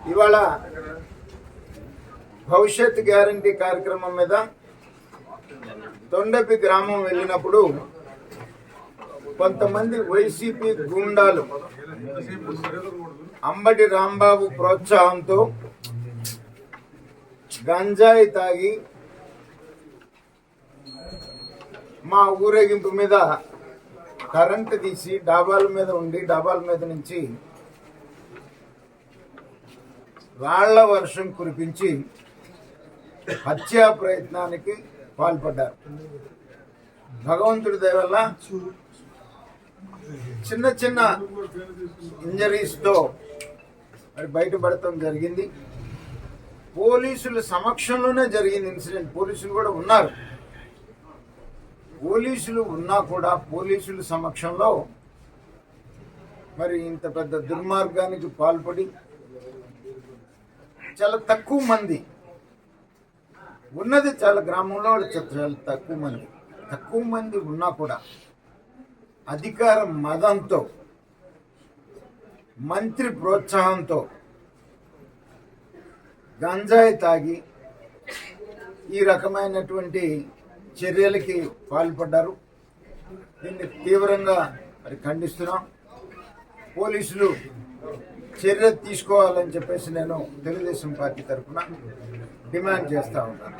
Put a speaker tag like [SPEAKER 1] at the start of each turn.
[SPEAKER 1] ఇవాళ భవిష్యత్ గ్యారంటీ కార్యక్రమం మీద తొండపి గ్రామం వెళ్ళినప్పుడు కొంతమంది వైసీపీ గుండాలు అంబటి రాంబాబు ప్రోత్సాహంతో గంజాయి తాగి మా ఊరేగింపు మీద కరెంటు తీసి డాబాల మీద ఉండి డాబాల మీద నుంచి రాళ్ళ వర్షం కురిపించి హత్యా ప్రయత్నానికి పాల్పడ్డారు. భగవంతుడి దయవల్ల చిన్న చిన్న ఇంజరీస్తో మరి బయటపడటం జరిగింది. పోలీసుల సమక్షంలోనే జరిగింది ఇన్సిడెంట్. పోలీసులు కూడా ఉన్నారు. పోలీసులు ఉన్నా కూడా పోలీసుల సమక్షంలో మరి ఇంత పెద్ద దుర్మార్గానికి పాల్పడి చాలా తక్కువ మంది. ఉన్నది చాలా గ్రామంలో వాళ్ళు చాలా తక్కువ మంది. తక్కువ మంది ఉన్నా కూడా అధికార మదంతో మంత్రి ప్రోత్సాహంతో గంజాయి తాగి ఈ రకమైనటువంటి చర్యలకి పాల్పడ్డారు. దీన్ని తీవ్రంగా మరి ఖండిస్తున్నాం పోలీసులు చర్య తీసుకోవాలని చెప్పేసి నేను తెలుగుదేశం పార్టీ తరఫున డిమాండ్ చేస్తా ఉన్నాను.